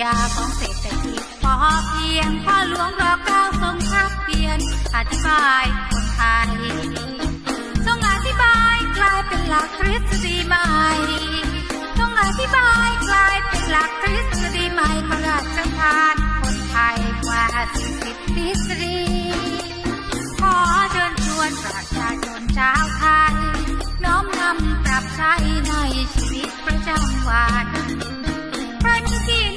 ญาของเศรษฐกิจพอเพียงพ่อหลวงรอเก้าทรงทักเปลี่ยนอธิบายคนไทยทรงอธิบายกลายเป็นหลักทฤษฎีใหม่ทรงอธิบายกลายเป็นหลักทฤษฎีใหม่พระราชทานคนไทยกว่าสี่สิบทฤษฎีขอเชิญชวนประชาชนชาวไทยน้อมนำปรับใช้ในชีวิตประจำวันใ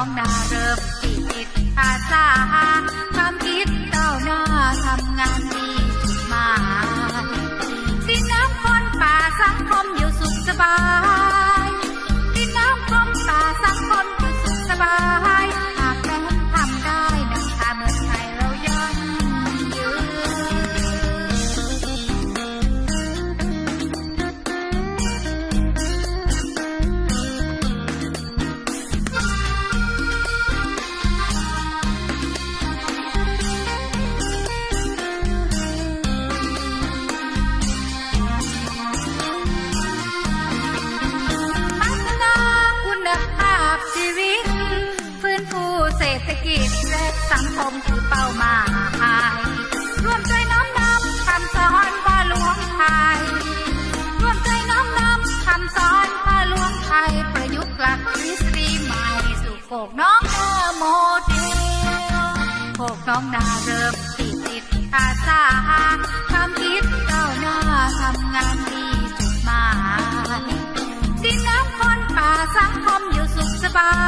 น้องนาเริ่มติดอาสาความคิดเต้าหน้าทำงานดีจุดหมายดินน้ำคนป่าสังคมอยู่สุขสบาย กิจและสังคมคือเป้าหมายร่วมใจน้อมนำคำสอนพ่อหลวงไทยร่วมใจน้อมนำคำสอนพ่อหลวงไทย ประยุกต์หลักทฤษฎีใหม่สู่โขกน้องนาโมเดลโขกน้องนาเริ่มติดติดอาสาความคิดเก้าหน้าทำงานดีจุดหมายดินน้ำคนป่าสังคมอยู่สุขสบาย